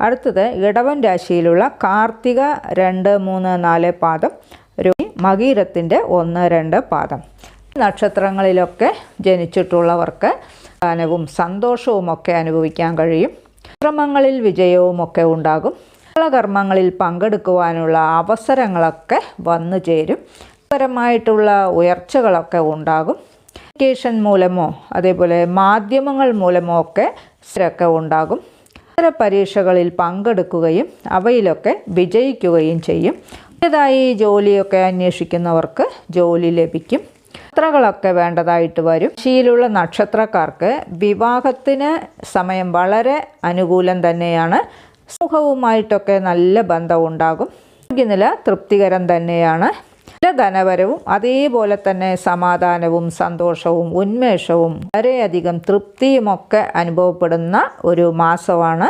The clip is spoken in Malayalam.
അടുത്തത് ഇടവൻ രാശിയിലുള്ള കാർത്തിക രണ്ട് മൂന്ന് നാല് പാദം രോഹി മകീരത്തിന്റെ ഒന്ന് രണ്ട് പാദം. നക്ഷത്രങ്ങളിലൊക്കെ ജനിച്ചിട്ടുള്ളവർക്ക് ജ്ഞാനവും സന്തോഷവുമൊക്കെ അനുഭവിക്കാൻ കഴിയും. ശ്രമങ്ങളിൽ വിജയവും ഒക്കെ ഉണ്ടാകും. കർമ്മങ്ങളിൽ പങ്കെടുക്കുവാനുള്ള അവസരങ്ങളൊക്കെ വന്നു ചേരും. പരമായിട്ടുള്ള ഉയർച്ചകളൊക്കെ ഉണ്ടാകും. എഡ്യൂക്കേഷൻ മൂലമോ അതേപോലെ മാധ്യമങ്ങൾ മൂലമോ ഒക്കെ ഉണ്ടാകും. പരീക്ഷകളിൽ പങ്കെടുക്കുകയും അവയിലൊക്കെ വിജയിക്കുകയും ചെയ്യും. പുതിയതായി ജോലിയൊക്കെ അന്വേഷിക്കുന്നവർക്ക് ജോലി ലഭിക്കും. യാത്രകളൊക്കെ വേണ്ടതായിട്ട് വരും. ശീലുള്ള നക്ഷത്രക്കാർക്ക് വിവാഹത്തിന് സമയം വളരെ അനുകൂലം തന്നെയാണ്. സമൂഹവുമായിട്ടൊക്കെ നല്ല ബന്ധം ഉണ്ടാകും ആരോഗ്യനില തൃപ്തികരം തന്നെയാണ്. ധനപരവും അതേപോലെ തന്നെ സമാധാനവും സന്തോഷവും ഉന്മേഷവും വളരെയധികം തൃപ്തിയുമൊക്കെ അനുഭവപ്പെടുന്ന ഒരു മാസമാണ്